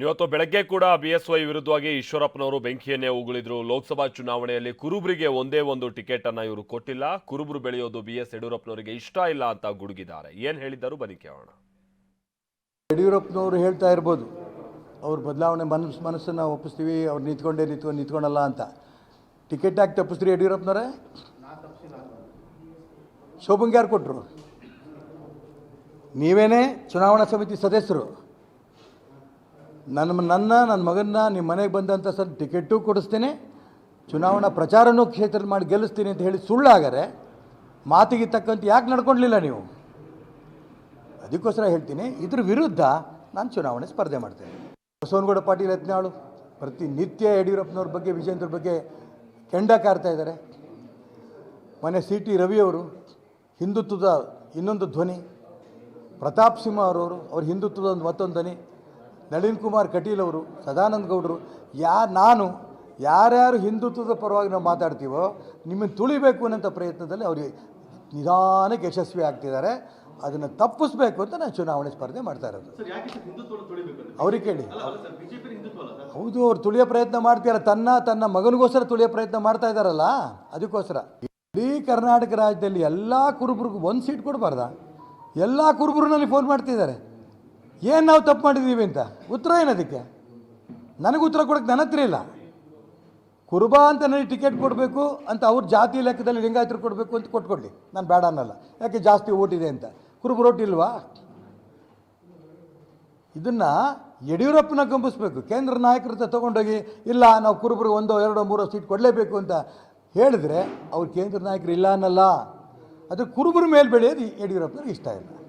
ಇವತ್ತು ಬೆಳಗ್ಗೆ ಕೂಡ ಬಿಎಸ್ವೈ ವಿರುದ್ಧವಾಗಿ ಈಶ್ವರಪ್ಪನವರು ಬೆಂಕಿಯನ್ನೇ ಉಗುಳಿದ್ರು. ಲೋಕಸಭಾ ಚುನಾವಣೆಯಲ್ಲಿ ಕುರುಬರಿಗೆ ಒಂದೇ ಒಂದು ಟಿಕೆಟ್ ಅನ್ನ ಇವರು ಕೊಟ್ಟಿಲ್ಲ. ಕುರುಬರು ಬೆಳೆಯೋದು ಬಿ ಎಸ್ ಯಡಿಯೂರಪ್ಪನವರಿಗೆ ಇಷ್ಟ ಇಲ್ಲ ಅಂತ ಗುಡುಗಿದ್ದಾರೆ. ಏನ್ ಹೇಳಿದ್ದರು? ಬನ್ನಿ ಕೇಳೋಣ. ಯಡಿಯೂರಪ್ಪನವರು ಹೇಳ್ತಾ ಇರ್ಬೋದು, ಅವ್ರ ಬದಲಾವಣೆ ಮನಸ್ಸು ಮನಸ್ಸನ್ನು ಒಪ್ಪಿಸ್ತೀವಿ, ಅವ್ರು ನಿಂತ್ಕೊಂಡೇ ನಿಂತ್ಕೊಂಡು ನಿಂತ್ಕೊಳಲ್ಲ ಅಂತ. ಟಿಕೆಟ್ ಹಾಕಿ ತಪ್ಪಿಸ್ತೀರಿ ಯಡಿಯೂರಪ್ಪನವರೇ? ಶೋಭಂಗೆ ಯಾರು ಕೊಟ್ಟರು ನೀವೇನೇ ಚುನಾವಣಾ ಸಮಿತಿ ಸದಸ್ಯರು ನನ್ನ ನನ್ನ ನನ್ನ ಮಗನ್ನ ನಿಮ್ಮ ಮನೆಗೆ ಬಂದಂಥ ಸರ್ ಟಿಕೆಟು ಕೊಡಿಸ್ತೀನಿ. ಚುನಾವಣಾ ಪ್ರಚಾರನೂ ಕ್ಷೇತ್ರ ಮಾಡಿ ಗೆಲ್ಲಿಸ್ತೀನಿ ಅಂತ ಹೇಳಿ ಸುಳ್ಳಾಗರೆ, ಮಾತಿಗೆ ತಕ್ಕಂತೆ ಯಾಕೆ ನಡ್ಕೊಳ್ಲಿಲ್ಲ ನೀವು? ಅದಕ್ಕೋಸ್ಕರ ಹೇಳ್ತೀನಿ, ಇದ್ರ ವಿರುದ್ಧ ನಾನು ಚುನಾವಣೆ ಸ್ಪರ್ಧೆ ಮಾಡ್ತೇನೆ. ಬಸವನಗೌಡ ಪಾಟೀಲ್ ಯತ್ನಾಳು ಪ್ರತಿನಿತ್ಯ ಯಡಿಯೂರಪ್ಪನವ್ರ ಬಗ್ಗೆ ವಿಜೇಂದ್ರ ಬಗ್ಗೆ ಕೆಂಡ ಕಾರ್ತಾ ಇದ್ದಾರೆ ಮನೆ ಸಿ ಟಿ ರವಿಯವರು ಹಿಂದುತ್ವದ ಇನ್ನೊಂದು ಧ್ವನಿ, ಪ್ರತಾಪ್ ಸಿಂಹ ಅವರವರು, ಅವ್ರ ಹಿಂದುತ್ವದ ಒಂದು ಮತ್ತೊಂದು ಧ್ವನಿ ನಳಿನ್ ಕುಮಾರ್ ಕಟೀಲ್ ಅವರು ಸದಾನಂದ ಗೌಡರು ಯಾ ನಾನು ಯಾರ್ಯಾರು ಹಿಂದುತ್ವದ ಪರವಾಗಿ ನಾವು ಮಾತಾಡ್ತೀವೋ ನಿಮ್ಮನ್ನು ತುಳಿಬೇಕು ಅನ್ನೋಂಥ ಪ್ರಯತ್ನದಲ್ಲಿ ಅವರು ನಿಧಾನಕ್ಕೆ ಯಶಸ್ವಿ ಆಗ್ತಿದ್ದಾರೆ. ಅದನ್ನು ತಪ್ಪಿಸ್ಬೇಕು ಅಂತ ನಾನು ಚುನಾವಣೆ ಸ್ಪರ್ಧೆ ಮಾಡ್ತಾ ಇರೋದು. ಅವ್ರಿಗೆ ಕೇಳಿ. ಹೌದು ಅವ್ರು ತುಳಿಯೋ ಪ್ರಯತ್ನ ಮಾಡ್ತಿದ್ದಾರೆ. ತನ್ನ ತನ್ನ ಮಗನಿಗೋಸ್ಕರ ತುಳಿಯೋ ಪ್ರಯತ್ನ ಮಾಡ್ತಾ ಇದ್ದಾರಲ್ಲ ಅದಕ್ಕೋಸ್ಕರ. ಇಡೀ ಕರ್ನಾಟಕ ರಾಜ್ಯದಲ್ಲಿ ಎಲ್ಲ ಕುರುಬರಿಗೂ ಒಂದು ಸೀಟ್ ಕೊಡಬಾರ್ದ? ಎಲ್ಲ ಕುರುಬರು ನನಗೆ ಫೋನ್ ಮಾಡ್ತಿದ್ದಾರೆ. ಏನು ನಾವು ತಪ್ಪು ಮಾಡಿದ್ದೀವಿ ಅಂತ? ಉತ್ತರ ಏನದಕ್ಕೆ ನನಗೆ ಉತ್ತರ ಕೊಡೋಕ್ಕೆ ನನ್ನ ಹತ್ರ ಇಲ್ಲ. ಕುರುಬ ಅಂತ ನನಗೆ ಟಿಕೆಟ್ ಕೊಡಬೇಕು ಅಂತ ಅವ್ರ ಜಾತಿ ಲೆಕ್ಕದಲ್ಲಿ ಲಿಂಗಾಯತರು ಕೊಡಬೇಕು ಅಂತ ಕೊಟ್ಕೊಡ್ಲಿ. ನಾನು ಬೇಡ ಅನ್ನಲ್ಲ. ಯಾಕೆ ಜಾಸ್ತಿ ಓಟ್ ಇದೆ ಅಂತ? ಕುರುಬ ಇಲ್ವಾ? ಇದನ್ನು ಯಡಿಯೂರಪ್ಪನ ಕಂಬಿಸ್ಬೇಕು ಕೇಂದ್ರ ನಾಯಕರ ಹತ್ರ ತಗೊಂಡೋಗಿ, ಇಲ್ಲ, ನಾವು ಕುರುಬರು ಒಂದೋ, ಎರಡೋ, ಮೂರೋ ಸೀಟ್ ಕೊಡಲೇಬೇಕು ಅಂತ ಹೇಳಿದ್ರೆ ಅವ್ರು ಕೇಂದ್ರ ನಾಯಕರು ಇಲ್ಲ ಅನ್ನಲ್ಲ. ಅದು ಕುರುಬರ ಮೇಲೆ ಬೆಳೆಯೋದು ಯಡಿಯೂರಪ್ಪನಿಗೆ ಇಷ್ಟ ಇಲ್ಲ.